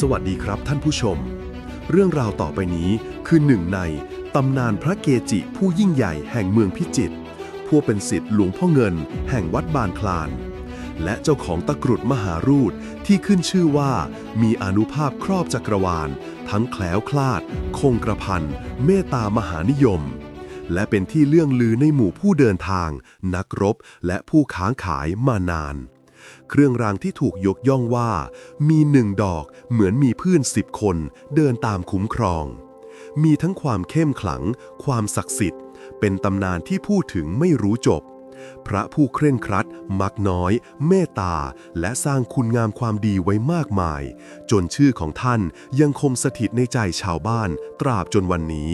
สวัสดีครับท่านผู้ชม เรื่องราวต่อไปนี้คือหนึ่งในตำนานพระเกจิผู้ยิ่งใหญ่แห่งเมืองพิจิตรผู้เป็นศิษย์หลวงพ่อเงิน แห่งวัดบานคลาน และเจ้าของตะกรุดมหารูดที่ขึ้นชื่อว่ามีอนุภาพครอบจักรวาล ทั้งแคล้วคลาด คงกระพันเมตตามหานิยม และเป็นที่เลื่องลือในหมู่ผู้เดินทาง นักรบและผู้ค้างขายมานาน เครื่องรางที่ถูกยกย่องว่า มีหนึ่งดอกเหมือนมีเพื่อนสิบคนเดินตามคุ้มครอง มีทั้งความเข้มขลัง ความศักดิ์สิทธิ์ เป็นตำนานที่พูดถึงไม่รู้จบ พระผู้เคร่งครัด มักน้อย เมตตา และสร้างคุณงามความดีไว้มากมาย จนชื่อของท่านยังคงสถิตในใจชาวบ้าน ตราบจนวันนี้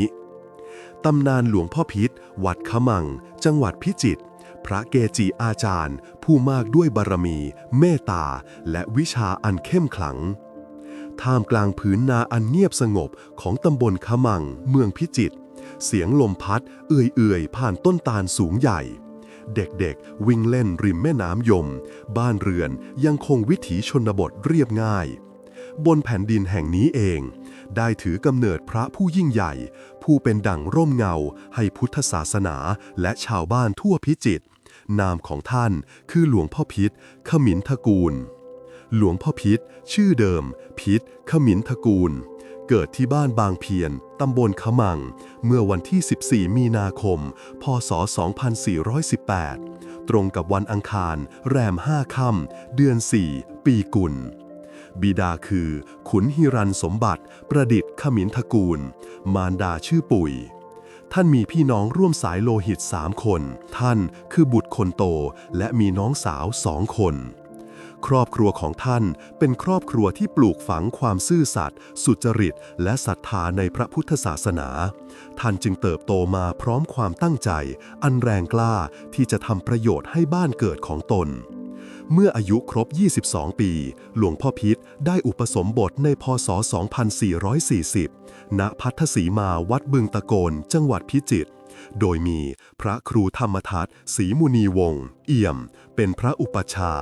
ตำนานหลวงพ่อพิษ วัดขมัง จังหวัดพิจิตร พระเกจิอาจารย์ ผู้มากด้วยบารมี เมตตา และวิชาอันเข้มขลัง ท่ามกลางผืนนาอันเงียบสงบของตำบลขมัง เมืองพิจิตรเสียงลมพัด เอื่อยๆ ผ่านต้นตาลสูงใหญ่ เด็กๆ วิ่งเล่นริมแม่น้ำยม บ้านเรือนยังคงวิถีชนบทเรียบง่าย บนแผ่นดินแห่งนี้เอง ได้ถือกำเนิดพระผู้ยิ่งใหญ่ ผู้เป็นดั่งร่มเงาให้พุทธศาสนาและชาวบ้านทั่วพิจิตร นามของท่านคือหลวงพ่อพิษขมินทกูล หลวงพ่อพิษชื่อเดิม พิษขมินทกูล เกิดที่บ้านบางเพียน ตำบลขมัง เมื่อวันที่ 14 มีนาคม พศ 2418 ตรงกับวันอังคาร แรม 5 ค่ำเดือน 4 ปีกุลบิดาคือ ขุนฮิรันสมบัติ ประดิษฐ์ขมินทกูล มารดาชื่อปุ๋ย ท่านมีพี่น้องร่วมสายโลหิตสามคน ท่านคือบุตรคนโต และมีน้องสาวสองคน ครอบครัวของท่านเป็นครอบครัวที่ปลูกฝังความซื่อสัตย์สุจริต และศรัทธาในพระพุทธศาสนา ท่านจึงเติบโตมาพร้อมความตั้งใจ อันแรงกล้าที่จะทำประโยชน์ให้บ้านเกิดของตนเมื่ออายุครบ 22 ปี หลวงพ่อพิษได้อุปสมบทในพศ 2440 ณพัทธสีมาวัดบึงตะโกน จังหวัดพิจิตร โดยมีพระครูธรรมทัตศรีมุนีวงศ์เอี่ยม เป็นพระอุปชา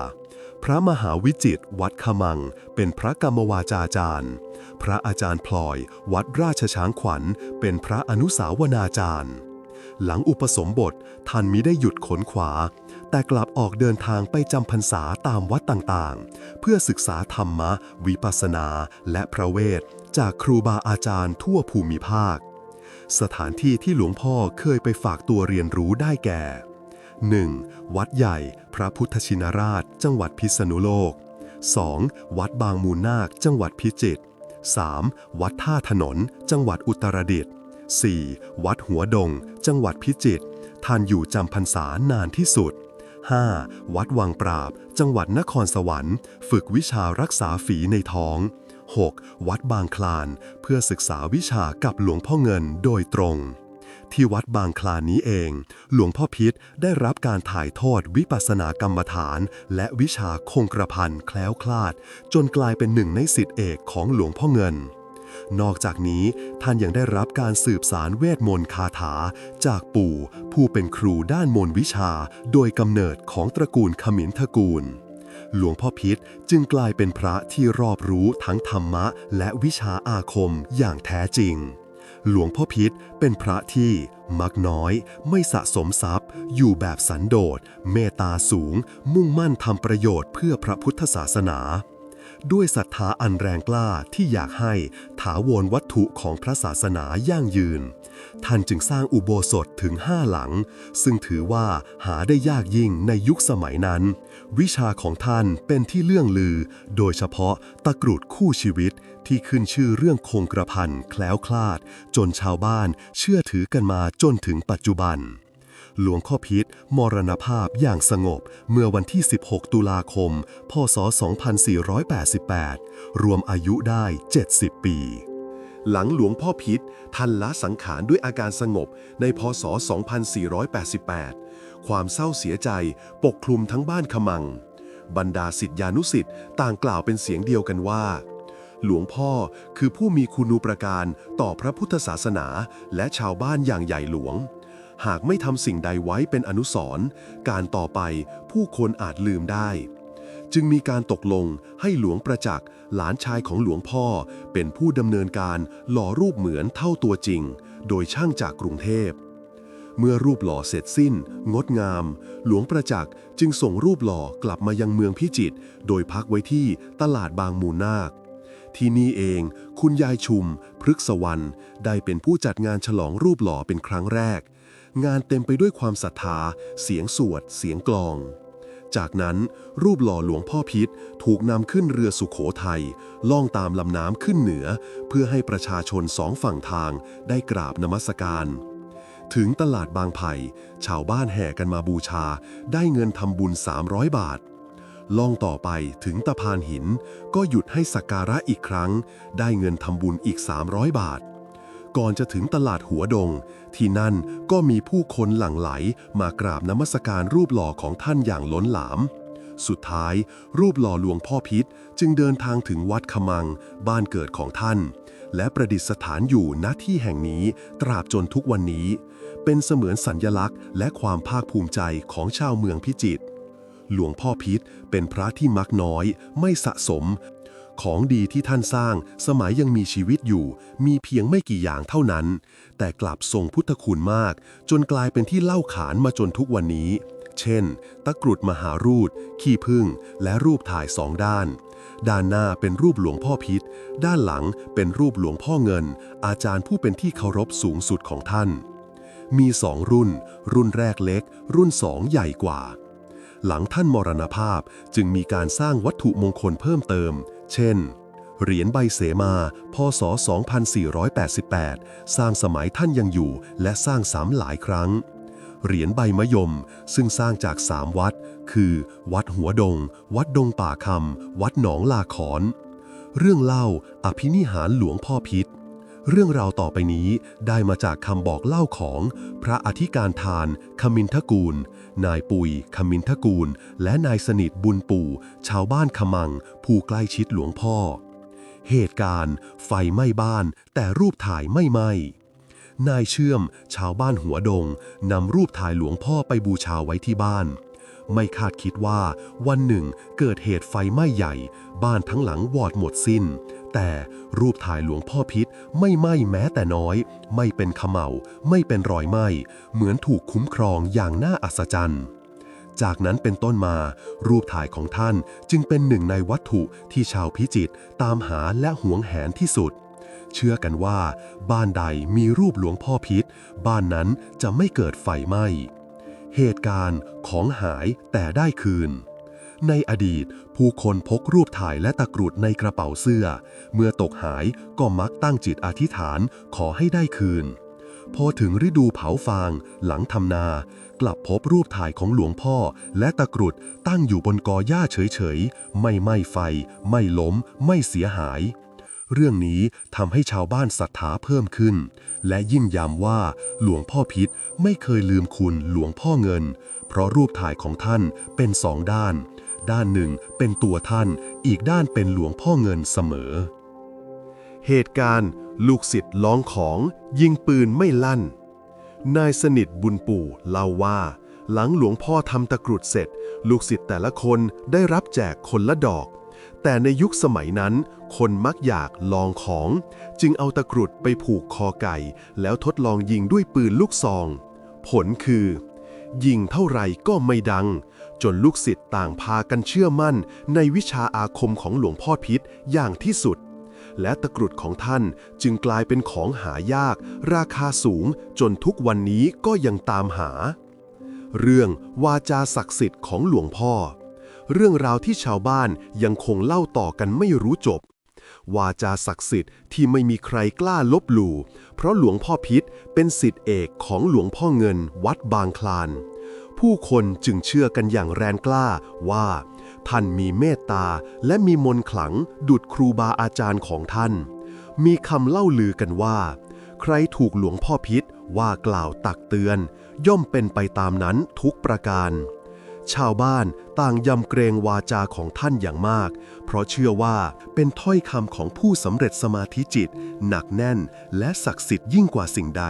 พระมหาวิจิตวัดขมัง เป็นพระกรรมวาจาจารย์ พระอาจารย์พลอย วัดราชช้างขวัญ เป็นพระอนุสาวนาจารย์ หลังอุปสมบทท่านมิได้หยุดขนขวา แต่กลับออกเดินทางไปจำพรรษาตามวัดต่างๆ เพื่อศึกษาธรรมะ วิปัสสนา และพระเวท จากครูบาอาจารย์ทั่วภูมิภาค สถานที่ที่หลวงพ่อเคยไปฝากตัวเรียนรู้ได้แก่ 1. วัดใหญ่ พระพุทธชินราช จังหวัดพิษณุโลก 2. วัดบางมูลนาค จังหวัดพิจิตร 3. วัดท่าถนน จังหวัดอุตรดิตถ์ 4. วัดหัวดง จังหวัดพิจิตร ท่านอยู่จำพรรษานานที่สุด 5. วัดวังปราบ จังหวัดนครสวรรค์ ฝึกวิชารักษาฝีในท้อง 6. วัดบางคลาน เพื่อศึกษาวิชากับหลวงพ่อเงินโดยตรง ที่วัดบางคลานนี้เอง หลวงพ่อพิษได้รับการถ่ายทอดวิปัสสนากรรมฐาน และวิชาคงกระพันแคล้วคลาด จนกลายเป็นหนึ่งในสิทธิเอกของหลวงพ่อเงิน นอกจากนี้ท่านยังได้รับการสืบสารเวทมนต์คาถา จากปู่ ผู้เป็นครูด้านมนต์วิชา โดยกำเนิดของตระกูลขมินทกูล หลวงพ่อพิษจึงกลายเป็นพระที่รอบรู้ทั้งธรรมะ และวิชาอาคมอย่างแท้จริง หลวงพ่อพิษเป็นพระที่มักน้อยไม่สะสมทรัพย์ อยู่แบบสันโดษ เมตตาสูง มุ่งมั่นทำประโยชน์เพื่อพระพุทธศาสนา ด้วยศรัทธาอันแรงกล้าที่อยากให้ถาวรวัตถุของพระศาสนายั่งยืน ท่านจึงสร้างอุโบสถถึงห้าหลัง ซึ่งถือว่าหาได้ยากยิ่งในยุคสมัยนั้น วิชาของท่านเป็นที่เลื่องลือ โดยเฉพาะตะกรุดคู่ชีวิตที่ขึ้นชื่อเรื่องคงกระพันแคล้วคลาด จนชาวบ้านเชื่อถือกันมาจนถึงปัจจุบัน หลวงพ่อพิษมรณภาพอย่างสงบเมื่อวันที่ 16 ตุลาคม พศ 2488 รวมอายุได้ 70 ปี หลังหลวงพ่อพิษท่านละสังขารด้วยอาการสงบในพศ 2488 ความเศร้าเสียใจปกคลุมทั้งบ้านขมัง บรรดาสิทธิานุสิทธิ์ต่างกล่าวเป็นเสียงเดียวกันว่าหลวงพ่อคือผู้มีคุณูปการต่อพระพุทธศาสนาและชาวบ้านอย่างใหญ่หลวง หากไม่ทำสิ่งใดไว้เป็นอนุสรณ์การต่อไปผู้คนอาจลืมได้ จึงมีการตกลงให้หลวงประจักษ์หลานชายของหลวงพ่อ เป็นผู้ดำเนินการหล่อรูปเหมือนเท่าตัวจริง โดยช่างจากกรุงเทพเมื่อรูปหล่อเสร็จสิ้น งดงาม หลวงประจักษ์จึงส่งรูปหล่อกลับมายังเมืองพิจิตรโดยพักไว้ที่ตลาดบางมูลนาค ที่นี่เองคุณยายชุม พฤกษวรรณได้เป็นผู้จัดงานฉลองรูปหล่อเป็นครั้งแรก งานเต็มไปด้วยความศรัทธา เสียงสวด เสียงกลอง จากนั้นรูปหล่อหลวงพ่อพิษถูกนำขึ้นเรือสุขโขทัยล่องตามลำน้ำขึ้นเหนือ เพื่อให้ประชาชนสองฝั่งทางได้กราบนมัสการถึงตลาดบางไผ่ ชาวบ้านแห่กันมาบูชา ได้เงินทำบุญ 300 บาท ล่องต่อไปถึงตะพานหิน ก็หยุดให้สักการะอีกครั้ง ได้เงินทำบุญอีก 300 บาท ก่อนจะถึงตลาดหัวดง ที่นั่นก็มีผู้คนหลั่งไหลมากราบนมัสการรูปหล่อของท่านอย่างล้นหลาม สุดท้าย รูปหล่อหลวงพ่อพิษจึงเดินทางถึงวัดขมัง บ้านเกิดของท่าน และประดิษฐานอยู่ณที่แห่งนี้ตราบจนทุกวันนี้ เป็นเสมือนสัญญลักษณ์ และความภาคภูมิใจของชาวเมืองพิจิตรหลวงพ่อพิษเป็นพระที่มักน้อย ไม่สะสม ของดีที่ท่านสร้างสมัยยังมีชีวิตอยู่ มีเพียงไม่กี่อย่างเท่านั้น แต่กลับทรงพุทธคุณมาก จนกลายเป็นที่เล่าขานมาจนทุกวันนี้ เช่น ตะกรุดมหารูด ขี้ผึ้งและรูปถ่ายสองด้าน ด้านหน้าเป็นรูปหลวงพ่อพิษ ด้านหลังเป็นรูปหลวงพ่อเงิน อาจารย์ผู้เป็นที่เคารพสูงสุดของท่าน มีสองรุ่น รุ่นแรกเล็ก รุ่นสองใหญ่กว่า หลังท่านมรณภาพจึงมีการสร้างวัตถุมงคลเพิ่มเติม เช่น เหรียญใบเสมา พศ 2488 สร้างสมัยท่านยังอยู่และสร้างซ้ำหลายครั้ง เหรียญใบมะยม ซึ่งสร้างจากสามวัด คือ วัดหัวดง วัดดงป่าคำ วัดหนองลาขอน เรื่องเล่าอภินิหารหลวงพ่อพิษ เรื่องราวต่อไปนี้ได้มาจากคำบอกเล่าของพระอธิการทานขมินทกูล นายปุยขมินทกูล และนายสนิทบุญปู่ ชาวบ้านขมัง ผู้ใกล้ชิดหลวงพ่อ เหตุการณ์ ไฟไหม้บ้าน แต่รูปถ่ายไม่ไหม้นายเชื่อม ชาวบ้านหัวดงนำรูปถ่ายหลวงพ่อไปบูชาไว้ที่บ้าน ไม่คาดคิดว่า วันหนึ่งเกิดเหตุไฟไหม้ใหญ่ บ้านทั้งหลังวอดหมดสิ้น แต่รูปถ่ายหลวงพ่อพิษไม่ไหม้แม้แต่น้อย ไม่เป็นขมเหลาไม่เป็นรอยไหม้เหมือนถูกคุ้มครองอย่างน่าอัศจรรย์จากนั้นเป็นต้นมา รูปถ่ายของท่านจึงเป็นหนึ่งในวัตถุที่ชาวพิจิตตามหาและหวงแหนที่สุด เชื่อกันว่า บ้านใดมีรูปหลวงพ่อพิษ บ้านนั้นจะไม่เกิดไฟไหม้ เหตุการณ์ของหายแต่ได้คืน ในอดีต ผู้คนพกรูปถ่ายและตะกรุดในกระเป๋าเสื้อ เมื่อตกหายก็มักตั้งจิตอธิษฐานขอให้ได้คืน พอถึงฤดูเผาฟาง หลังทำนา กลับพบรูปถ่ายของหลวงพ่อ และตะกรุดตั้งอยู่บนกอหญ้าเฉยๆ ไม่ไหม้ไฟ ไม่ล้ม ไม่เสียหายเรื่องนี้ทำให้ชาวบ้านศรัทธาเพิ่มขึ้น และยิ่งย้ำว่าหลวงพ่อพิษไม่เคยลืมคุณหลวงพ่อเงิน เพราะรูปถ่ายของท่านเป็นสองด้าน ด้านหนึ่งเป็นตัวท่าน อีกด้านเป็นหลวงพ่อเงินเสมอ เหตุการณ์ลูกศิษย์ร้องของยิงปืนไม่ลั่น นายสนิทบุญปู่เล่าว่า หลังหลวงพ่อทำตะกรุดเสร็จ ลูกศิษย์แต่ละคนได้รับแจกคนละดอก แต่ในยุคสมัยนั้น คนมักอยากลองของ จึงเอาตะกรุดไปผูกคอไก่ แล้วทดลองยิงด้วยปืนลูกซอง ผลคือ ยิงเท่าไหร่ก็ไม่ดัง จนลูกศิษย์ต่างพากันเชื่อมั่นในวิชาอาคมของหลวงพ่อพิษอย่างที่สุด และตะกรุดของท่านจึงกลายเป็นของหายาก ราคาสูงจนทุกวันนี้ก็ยังตามหา เรื่องวาจาศักดิ์สิทธิ์ของหลวงพ่อ เรื่องราวที่ชาวบ้านยังคงเล่าต่อกันไม่รู้จบ วาจาศักดิ์สิทธิ์ที่ไม่มีใครกล้าลบหลู่ เพราะหลวงพ่อพิษเป็นสิทธิเอกของหลวงพ่อเงินวัดบางคลาน ผู้คนจึงเชื่อกันอย่างแรงกล้าว่า ท่านมีเมตตาและมีมนขลังดุดครูบาอาจารย์ของท่าน มีคำเล่าลือกันว่า ใครถูกหลวงพ่อพิษว่ากล่าวตักเตือน ย่อมเป็นไปตามนั้นทุกประการ ชาวบ้านต่างยำเกรงวาจาของท่านอย่างมาก เพราะเชื่อว่าเป็นถ้อยคำของผู้สำเร็จสมาธิจิต หนักแน่นและศักดิ์สิทธิ์ยิ่งกว่าสิ่งใด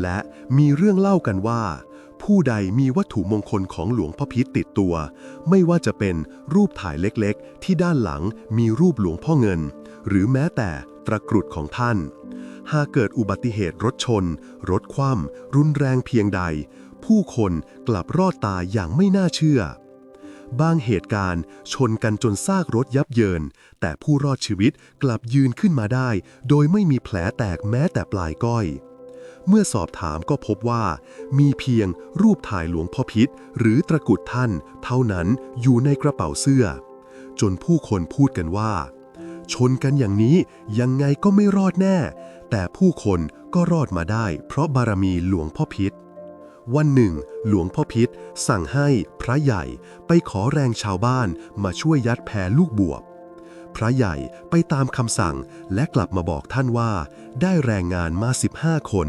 และมีเรื่องเล่ากันว่า ผู้ใดมีวัตถุมงคลของหลวงพ่อพิษติดตัว ไม่ว่าจะเป็นรูปถ่ายเล็กๆ ที่ด้านหลังมีรูปหลวงพ่อเงิน หรือแม้แต่ตะกรุดของท่าน หากเกิดอุบัติเหตุรถชน รถคว่ำรุนแรงเพียงใด ผู้คนกลับรอดตายอย่างไม่น่าเชื่อ บางเหตุการณ์ชนกันจนซากรถยับเยิน แต่ผู้รอดชีวิตกลับยืนขึ้นมาได้ โดยไม่มีแผลแตกแม้แต่ปลายก้อยเมื่อสอบถามก็พบว่า มีเพียงรูปถ่ายหลวงพ่อพิษ หรือตะกรุดท่าน เท่านั้นอยู่ในกระเป๋าเสื้อ จนผู้คนพูดกันว่า ชนกันอย่างนี้ยังไงก็ไม่รอดแน่ แต่ผู้คนก็รอดมาได้เพราะบารมีหลวงพ่อพิษ วันหนึ่ง หลวงพ่อพิษสั่งให้พระใหญ่ไปขอแรงชาวบ้านมาช่วยยัดแพลูกบวบ พระใหญ่ไปตามคำสั่งและกลับมาบอกท่านว่า ได้แรงงานมา 15 คน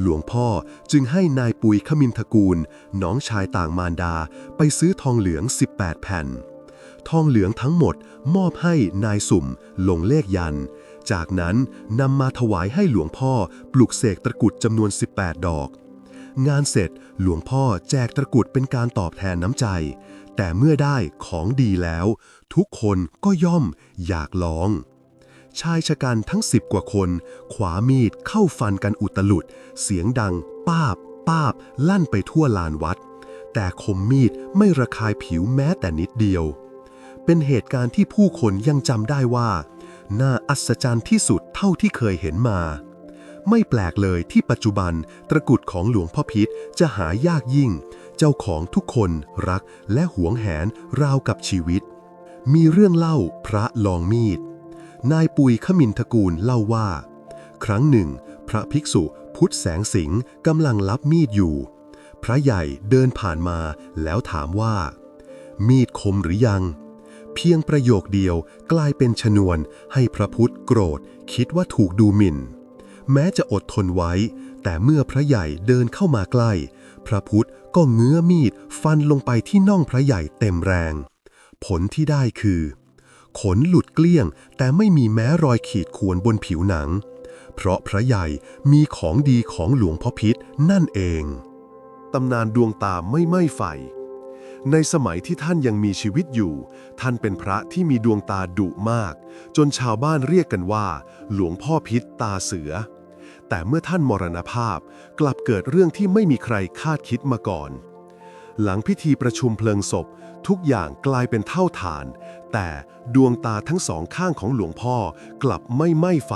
หลวงพ่อจึงให้นายปุยขมินทกูล น้องชายต่างมารดาไปซื้อทองเหลือง 18 แผ่น ทองเหลืองทั้งหมดมอบให้นายสุ่มลงเลขยันจากนั้นนำมาถวายให้หลวงพ่อปลุกเสกตะกุดจำนวน 18 ดอก งานเสร็จหลวงพ่อแจกตะกรุดเป็นการตอบแทนน้ำใจ แต่เมื่อได้ของดีแล้ว ทุกคนก็ย่อมอยากลอง ชายชะกันทั้งสิบกว่าคน ขวามีดเข้าฟันกันอุตลุด เสียงดัง ป้าบ ป้าบ ลั่นไปทั่วลานวัด แต่คมมีดไม่ระคายผิวแม้แต่นิดเดียว เป็นเหตุการณ์ที่ผู้คนยังจำได้ว่า น่าอัศจรรย์ที่สุดเท่าที่เคยเห็นมา ไม่แปลกเลยที่ปัจจุบันตระกุดของหลวงพ่อพิษจะหายากยิ่ง เจ้าของทุกคนรักและหวงแหนราวกับชีวิต มีเรื่องเล่าพระลองมีด นายปุยขมินทกูลเล่าว่า ครั้งหนึ่ง พระภิกษุพุทธแสงสิงห์กำลังรับมีดอยู่ พระใหญ่เดินผ่านมาแล้วถามว่า มีดคมหรือยังเพียงประโยคเดียวกลายเป็นชนวนให้พระพุทธโกรธคิดว่าถูกดูหมิ่น แม้จะอดทนไว้ แต่เมื่อพระใหญ่เดินเข้ามาใกล้ พระพุทธก็เงื้อมีดฟันลงไปที่น่องพระใหญ่เต็มแรง ผลที่ได้คือ ขนหลุดเกลี้ยง แต่ไม่มีแม้รอยขีดข่วนบนผิวหนัง เพราะพระใหญ่มีของดีของหลวงพ่อพิษนั่นเอง ตำนานดวงตาไม่ไหม้ไฟในสมัยที่ท่านยังมีชีวิตอยู่ ท่านเป็นพระที่มีดวงตาดุมาก จนชาวบ้านเรียกกันว่า หลวงพ่อพิษตาเสือ แต่เมื่อท่านมรณภาพ กลับเกิดเรื่องที่ไม่มีใครคาดคิดมาก่อน หลังพิธีประชุมเพลิงศพ ทุกอย่างกลายเป็นเท่าฐาน แต่ดวงตาทั้งสองข้างของหลวงพ่อกลับไม่ไหม้ไฟ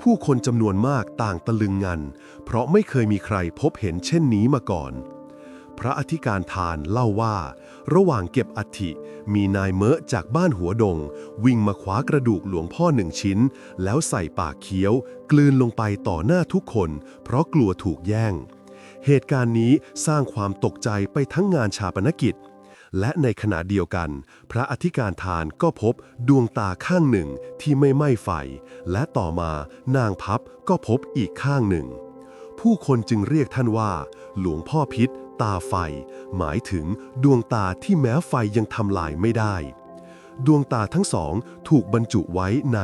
ผู้คนจำนวนมากต่างตะลึงงัน เพราะไม่เคยมีใครพบเห็นเช่นนี้มาก่อน พระอธิการทานเล่าว่า ระหว่างเก็บอัฐิ มีนายเมอะจากบ้านหัวดง วิ่งมาคว้ากระดูกหลวงพ่อหนึ่งชิ้น แล้วใส่ปากเคี้ยว กลืนลงไปต่อหน้าทุกคน เพราะกลัวถูกแย่ง เหตุการณ์นี้สร้างความตกใจไปทั้งงานชาปนกิจ และในขณะเดียวกัน พระอธิการทานก็พบดวงตาข้างหนึ่งที่ไม่ไหม้ไฟ และต่อมานางพับก็พบอีกข้างหนึ่ง ผู้คนจึงเรียกท่านว่า หลวงพ่อพิษ ตาไฟ หมายถึงดวงตาที่แม้ไฟยังทำลายไม่ได้ ดวงตาทั้งสองถูกบรรจุไว้ใน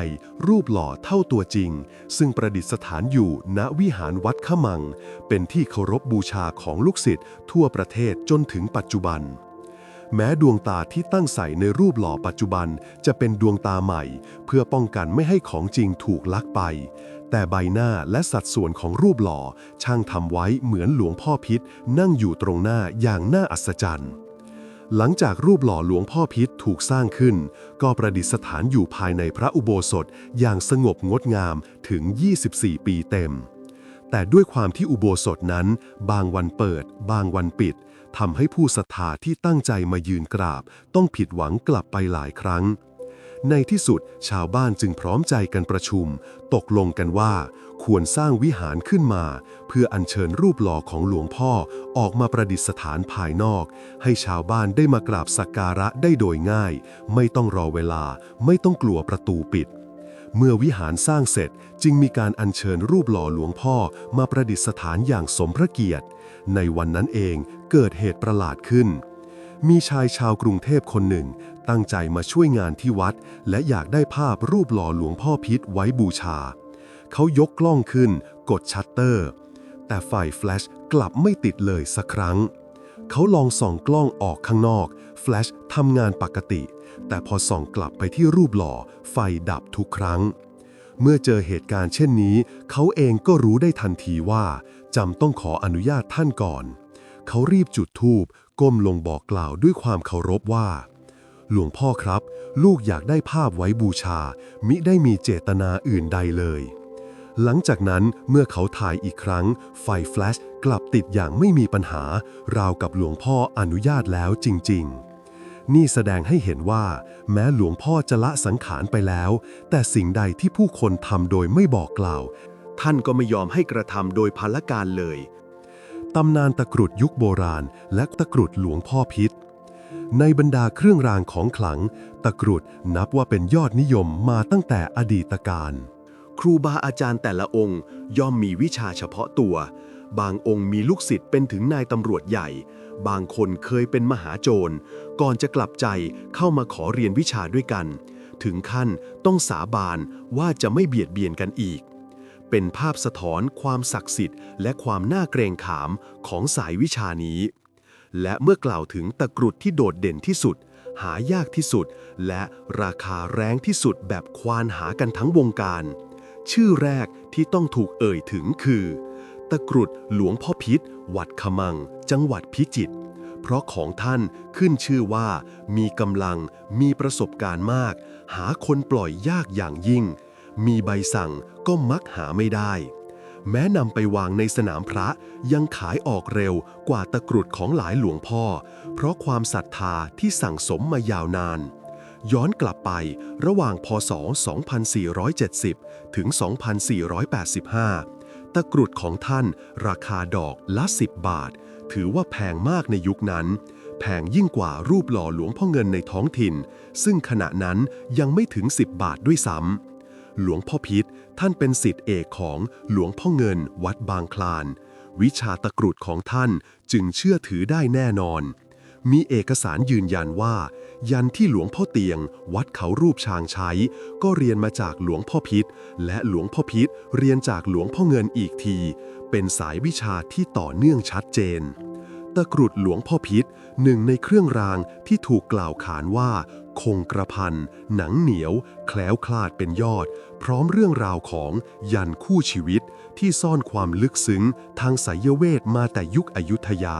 รูปหล่อเท่าตัวจริง ซึ่งประดิษฐานอยู่ณวิหารวัดขมัง เป็นที่เคารพบูชาของลูกศิษย์ทั่วประเทศจนถึงปัจจุบันแม้ดวงตาที่ตั้งใส่ในรูปหล่อปัจจุบันจะเป็นดวงตาใหม่ เพื่อป้องกันไม่ให้ของจริงถูกลักไป แต่ใบหน้าและสัดส่วนของรูปหล่อ ช่างทำไว้เหมือนหลวงพ่อพิษ นั่งอยู่ตรงหน้าอย่างน่าอัศจรรย์ หลังจากรูปหล่อหลวงพ่อพิษถูกสร้างขึ้น ก็ประดิษฐานอยู่ภายในพระอุโบสถอย่างสงบงดงามถึง 24 ปีเต็ม แต่ด้วยความที่อุโบสถนั้น บางวันเปิด บางวันปิดทำให้ผู้ศรัทธาที่ตั้งใจมายืนกราบ ต้องผิดหวังกลับไปหลายครั้งในที่สุดชาวบ้านจึงพร้อมใจกันประชุม ตกลงกันว่า ควรสร้างวิหารขึ้นมา เพื่ออัญเชิญรูปหล่อของหลวงพ่อออกมาประดิษฐานภายนอก ให้ชาวบ้านได้มากราบสักการะได้โดยง่าย ไม่ต้องรอเวลา ไม่ต้องกลัวประตูปิด เมื่อวิหารสร้างเสร็จจึงมีการอัญเชิญรูปหล่อหลวงพ่อมาประดิษฐานอย่างสมพระเกียรติ ในวันนั้นเองเกิดเหตุประหลาดขึ้นมีชายชาวกรุงเทพคนหนึ่ง ตั้งใจมาช่วยงานที่วัด และอยากได้ภาพรูปหล่อหลวงพ่อพิษไว้บูชา เขายกกล้องขึ้น กดชัตเตอร์ แต่ไฟแฟลชกลับไม่ติดเลยสักครั้ง เขาลองส่องกล้องออกข้างนอกแฟลชทำงานปกติ แต่พอส่องกลับไปที่รูปหล่อ ไฟดับทุกครั้ง เมื่อเจอเหตุการณ์เช่นนี้ เขาเองก็รู้ได้ทันทีว่าจำต้องขออนุญาตท่านก่อน เขารีบจุดธูปก้มลงบอกกล่าวด้วยความเคารพว่า หลวงพ่อครับ ลูกอยากได้ภาพไว้บูชา มิได้มีเจตนาอื่นใดเลย หลังจากนั้นเมื่อเขาถ่ายอีกครั้ง ไฟแฟลชกลับติดอย่างไม่มีปัญหา ราวกับหลวงพ่ออนุญาตแล้วจริง ๆนี่แสดงให้เห็นว่า แม้หลวงพ่อจะละสังขารไปแล้ว แต่สิ่งใดที่ผู้คนทำโดยไม่บอกกล่าว ท่านก็ไม่ยอมให้กระทำโดยพลการเลย ตำนานตะกรุดยุคโบราณ และตะกรุดหลวงพ่อพิษ ในบรรดาเครื่องรางของขลัง ตะกรุดนับว่าเป็นยอดนิยมมาตั้งแต่อดีตการ ครูบาอาจารย์แต่ละองค์ย่อมมีวิชาเฉพาะตัว บางองค์มีลูกศิษย์เป็นถึงนายตำรวจใหญ่ บางคนเคยเป็นมหาโจร ก่อนจะกลับใจเข้ามาขอเรียนวิชาด้วยกัน ถึงขั้นต้องสาบานว่าจะไม่เบียดเบียนกันอีกเป็นภาพสะท้อนความศักดิ์สิทธิ์และความน่าเกรงขามของสายวิชานี้ และเมื่อกล่าวถึงตะกรุดที่โดดเด่นที่สุด หายากที่สุด และราคาแรงที่สุดแบบควานหากันทั้งวงการ ชื่อแรกที่ต้องถูกเอ่ยถึงคือ ตะกรุดหลวงพ่อพิษ วัดขมัง จังหวัดพิจิตรเพราะของท่านขึ้นชื่อว่า มีกำลังมีประสบการณ์มาก หาคนปล่อยยากอย่างยิ่ง มีใบสั่งก็มักหาไม่ได้ แม้นำไปวางในสนามพระยังขายออกเร็วกว่าตะกรุดของหลายหลวงพ่อ เพราะความศรัทธาที่สั่งสมมายาวนาน ย้อนกลับไประหว่างพศ 2470 ถึง 2485 ตะกรุดของท่านราคาดอกละ 10 บาท ถือว่าแพงมากในยุคนั้น แพงยิ่งกว่ารูปหล่อหลวงพ่อเงินในท้องถิ่น ซึ่งขณะนั้นยังไม่ถึง 10 บาทด้วยซ้ำ หลวงพ่อพิษท่านเป็นสิทธิเอกของหลวงพ่อเงินวัดบางคลาน วิชาตะกรุดของท่านจึงเชื่อถือได้แน่นอน มีเอกสารยืนยันว่า ยันที่หลวงพ่อเตียง วัดเขารูปช้างใช้ ก็เรียนมาจากหลวงพ่อพิษและหลวงพ่อพิษเรียนจากหลวงพ่อเงินอีกที เป็นสายวิชาที่ต่อเนื่องชัดเจนตะกรุดหลวงพ่อพิษหนึ่งในเครื่องรางที่ถูกกล่าวขานว่า คงกระพัน หนังเหนียว แคล้วคลาดเป็นยอด พร้อมเรื่องราวของยันคู่ชีวิตที่ซ่อนความลึกซึ้งทางไสยเวทมาแต่ยุคอยุธยา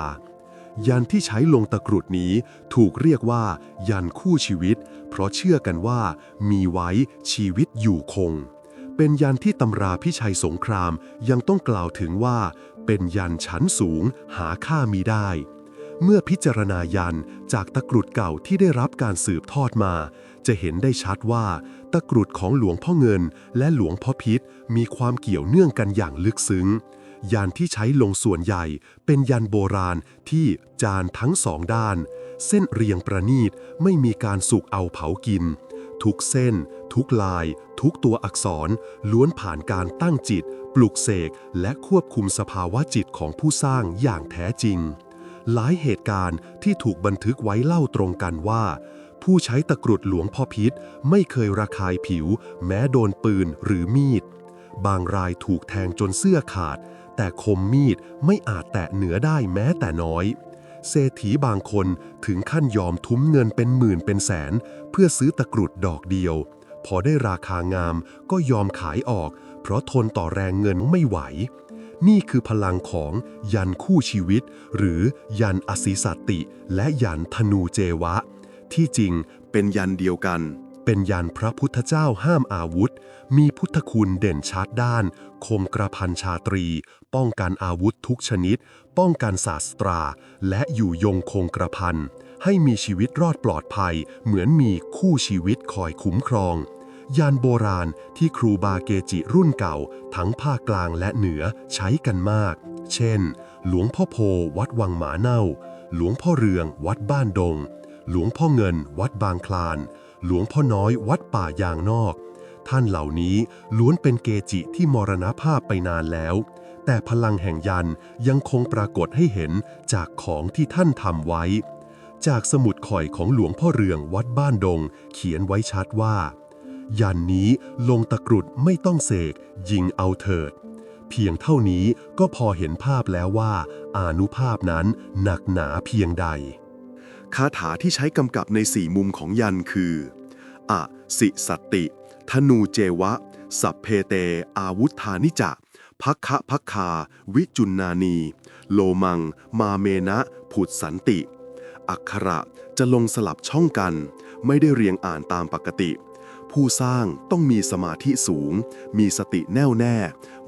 ยันที่ใช้ลงตะกรุดนี้ถูกเรียกว่า ยันคู่ชีวิต เพราะเชื่อกันว่า มีไว้ชีวิตอยู่คง เป็นยันที่ตำราพิชัยสงครามยังต้องกล่าวถึงว่า เป็นยันชั้นสูงหาค่ามีได้ เมื่อพิจารณายันจากตะกรุดเก่าที่ได้รับการสืบทอดมา จะเห็นได้ชัดว่า ตะกรุดของหลวงพ่อเงิน และหลวงพ่อพิษมีความเกี่ยวเนื่องกันอย่างลึกซึ้งยันที่ใช้ลงส่วนใหญ่ เป็นยันโบราณที่จานทั้งสองด้าน เส้นเรียงประณีตไม่มีการสุกเอาเผากิน ทุกเส้น ทุกลาย ทุกตัวอักษร ล้วนผ่านการตั้งจิต ปลุกเสกและควบคุมสภาวะจิตของผู้สร้างอย่างแท้จริง หลายเหตุการณ์ที่ถูกบันทึกไว้เล่าตรงกันว่า ผู้ใช้ตะกรุดหลวงพ่อพิษไม่เคยระคายผิว แม้โดนปืนหรือมีด บางรายถูกแทงจนเสื้อขาด แต่คมมีดไม่อาจแตะเหนือได้แม้แต่น้อยเศรษฐีบางคนถึงขั้นยอมทุ้มเงินเป็นหมื่นเป็นแสน เพื่อซื้อตะกรุดดอกเดียว พอได้ราคางามก็ยอมขายออก เพราะทนต่อแรงเงินไม่ไหว นี่คือพลังของยันคู่ชีวิต หรือยันอสิสตติ และยันธนูเจวะ ที่จริงเป็นยันเดียวกัน เป็นยันพระพุทธเจ้าห้ามอาวุธ มีพุทธคุณเด่นชัดด้าน คมกระพันชาตรี ป้องกันอาวุธทุกชนิด ป้องกันศาสตรา และอยู่ยงคงกระพันให้มีชีวิตรอดปลอดภัย เหมือนมีคู่ชีวิตคอยคุ้มครอง ยานโบราณที่ครูบาเกจิรุ่นเก่า ทั้งภาคกลางและเหนือใช้กันมาก เช่น หลวงพ่อโพวัดวังหมาเน่า หลวงพ่อเรืองวัดบ้านดง หลวงพ่อเงินวัดบางคลาน หลวงพ่อน้อยวัดป่ายางนอก ท่านเหล่านี้ล้วนเป็นเกจิที่มรณภาพไปนานแล้ว แต่พลังแห่งยันยังคงปรากฏให้เห็นจากของที่ท่านทำไว้ จากสมุดข่อยของหลวงพ่อเรืองวัดบ้านดง เขียนไว้ชัดว่า ยันนี้ลงตะกรุดไม่ต้องเสก ยิงเอาเถิด เพียงเท่านี้ก็พอเห็นภาพแล้วว่า อานุภาพนั้นหนักหนาเพียงใด คาถาที่ใช้กำกับในสี่มุมของยันคืออะสิสัตติ ธนูเจวะ สัพเพเต อาวุธานิจะพักคะพักคา วิจุนนานี โลมัง มาเมนะผุดสันติ อักขระจะลงสลับช่องกัน ไม่ได้เรียงอ่านตามปกติ ผู้สร้างต้องมีสมาธิสูง มีสติแน่วแน่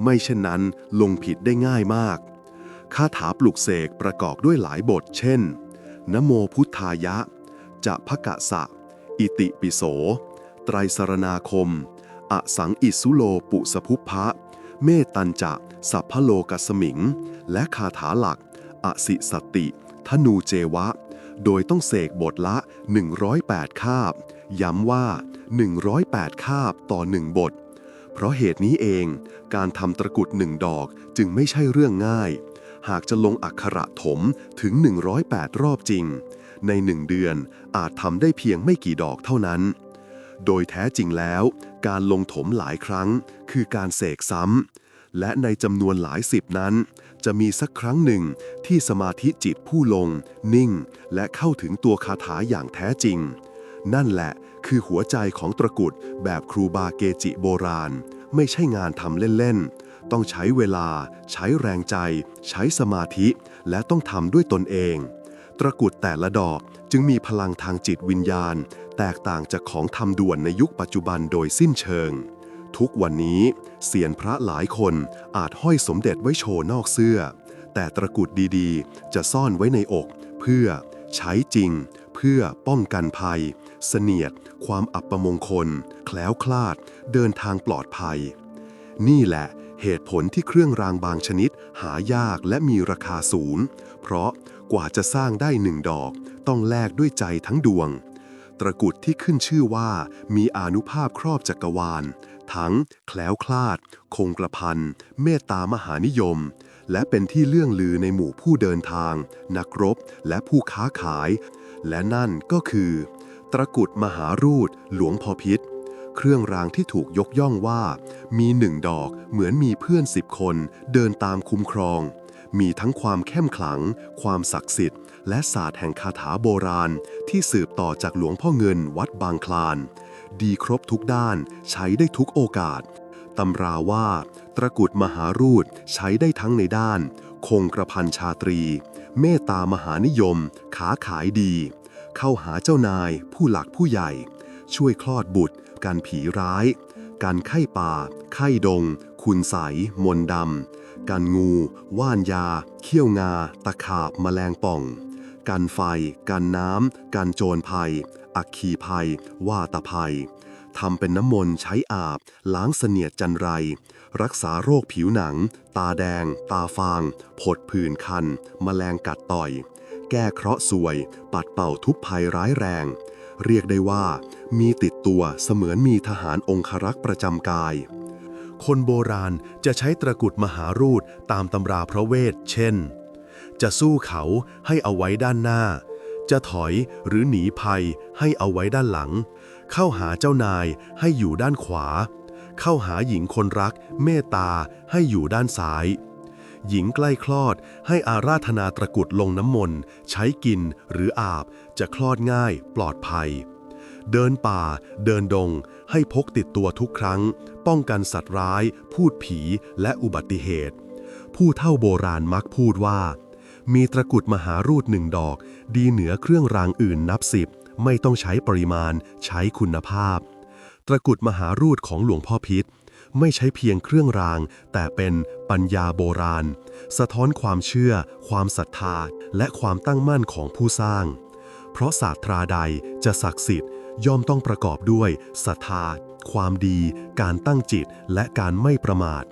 ไม่เช่นนั้นลงผิดได้ง่ายมาก คาถาปลุกเสกประกอบด้วยหลายบท เช่น นโมพุทธายะ จะพกะสะ อิติปิโส ไตรสรณาคม อสังอิสุโลปุสภุพะ เมตตัญจะสัพพโลกัสมิง และคาถาหลัก อสิสตติธนูเจวะ โดยต้องเสกบทละ 108 คาบ ย้ำว่า 108 คาบต่อหนึ่งบท เพราะเหตุนี้เอง การทำตะกุดหนึ่งดอกจึงไม่ใช่เรื่องง่าย หากจะลงอักขระถมถึง 108 รอบจริง ในหนึ่งเดือนอาจทำได้เพียงไม่กี่ดอกเท่านั้น โดยแท้จริงแล้ว การลงถมหลายครั้ง คือการเสกซ้ำและในจำนวนหลายสิบนั้นจะมีสักครั้งหนึ่งที่สมาธิจิตผู้ลง นิ่ง และเข้าถึงตัวคาถาอย่างแท้จริง นั่นแหละคือหัวใจของตะกุดแบบครูบาเกจิโบราณ ไม่ใช่งานทำเล่น ๆ ต้องใช้เวลา ใช้แรงใจ ใช้สมาธิ และต้องทำด้วยตนเองตะกุดแต่ละดอกจึงมีพลังทางจิตวิญญาณ แตกต่างจากของทำด่วนในยุคปัจจุบันโดยสิ้นเชิง ทุกวันนี้เสียนพระหลายคนอาจห้อยสมเด็จไว้โชว์นอกเสื้อ แต่ตะกุดดีๆ จะซ่อนไว้ในอก เพื่อใช้จริง เพื่อป้องกันภัย เสนียด ความอัปมงคล แคล้วคลาด เดินทางปลอดภัย นี่แหละเหตุผลที่เครื่องรางบางชนิด หายากและมีราคาสูง เพราะกว่าจะสร้างได้หนึ่งดอก ต้องแลกด้วยใจทั้งดวง ตระกุดที่ขึ้นชื่อว่ามีอานุภาพครอบจักรวาล ทั้งแคล้วคลาด คงกระพัน เมตตามหานิยม และเป็นที่เลื่องลือในหมู่ผู้เดินทาง นักรบ และผู้ค้าขาย และนั่นก็คือ ตะกุดมหารูดหลวงพ่อพิษ เครื่องรางที่ถูกยกย่องว่า มีหนึ่งดอกเหมือนมีเพื่อนสิบคนเดินตามคุ้มครอง มีทั้งความเข้มขลัง ความศักดิ์สิทธิ์ และศาสตร์แห่งคาถาโบราณ ที่สืบต่อจากหลวงพ่อเงินวัดบางคลาน ดีครบทุกด้านใช้ได้ทุกโอกาสตำราว่าตะกุดมหารูดใช้ได้ทั้งในด้าน คงกระพันชาตรี เมตตามหานิยม ขาขายดี เข้าหาเจ้านาย ผู้หลักผู้ใหญ่ ช่วยคลอดบุตร การผีร้าย การไข้ป่า ไข้ดง คุณใสยมนดำ การงู ว่านยา เขี้ยวงา ตะขาบ แมลงป่อง การไฟ การน้ำ การโจรภัย อัคคีภัย ว่าตะภัยทำเป็นน้ำมนต์ใช้อาบ ล้างเสนียดจันไร รักษาโรคผิวหนัง ตาแดง ตาฟาง ผดผื่นคันแมลงกัดต่อย แก้เคราะห์สวย ปัดเป่าทุพภัยร้ายแรง เรียกได้ว่า มีติดตัวเสมือนมีทหารองครักษ์ประจำกาย คนโบราณจะใช้ตระกรุดมหารูดตามตำราพระเวท เช่น จะสู้เขาให้เอาไว้ด้านหน้า จะถอยหรือหนีภัยให้เอาไว้ด้านหลัง เข้าหาเจ้านายให้อยู่ด้านขวา เข้าหาหญิงคนรัก เมตตาให้อยู่ด้านซ้าย หญิงใกล้คลอดให้อาราธนาตะกุดลงน้ำมนต์ ใช้กินหรืออาบ จะคลอดง่ายปลอดภัย เดินป่า เดินดง ให้พกติดตัวทุกครั้ง ป้องกันสัตว์ร้าย พูดผีและอุบัติเหตุ ผู้เฒ่าโบราณมักพูดว่า มีตะกุดมหารูดหนึ่งดอก ดีเหนือเครื่องรางอื่นนับสิบ ไม่ต้องใช้ปริมาณ ใช้คุณภาพตะกุดมหารูดของหลวงพ่อพิษ ไม่ใช่เพียงเครื่องราง แต่เป็นปัญญาโบราณ สะท้อนความเชื่อ ความศรัทธา และความตั้งมั่นของผู้สร้าง เพราะศาสตราใดจะศักดิ์สิทธิ์ ย่อมต้องประกอบด้วยศรัทธา ความดี การตั้งจิต และการไม่ประมาท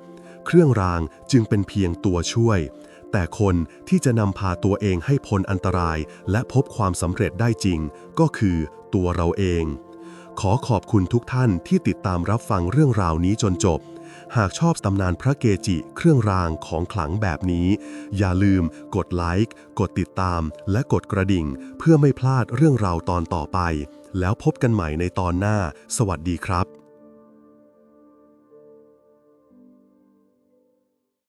เครื่องรางจึงเป็นเพียงตัวช่วย แต่คนที่จะนำพาตัวเองให้พ้นอันตราย และพบความสำเร็จได้จริง ก็คือตัวเราเอง ขอขอบคุณทุกท่านที่ติดตามรับฟังเรื่องราวนี้จนจบ หากชอบตำนานพระเกจิเครื่องรางของขลังแบบนี้ อย่าลืมกดไลค์ กดติดตาม และกดกระดิ่ง เพื่อไม่พลาดเรื่องราวตอนต่อไป แล้วพบกันใหม่ในตอนหน้า สวัสดีครับ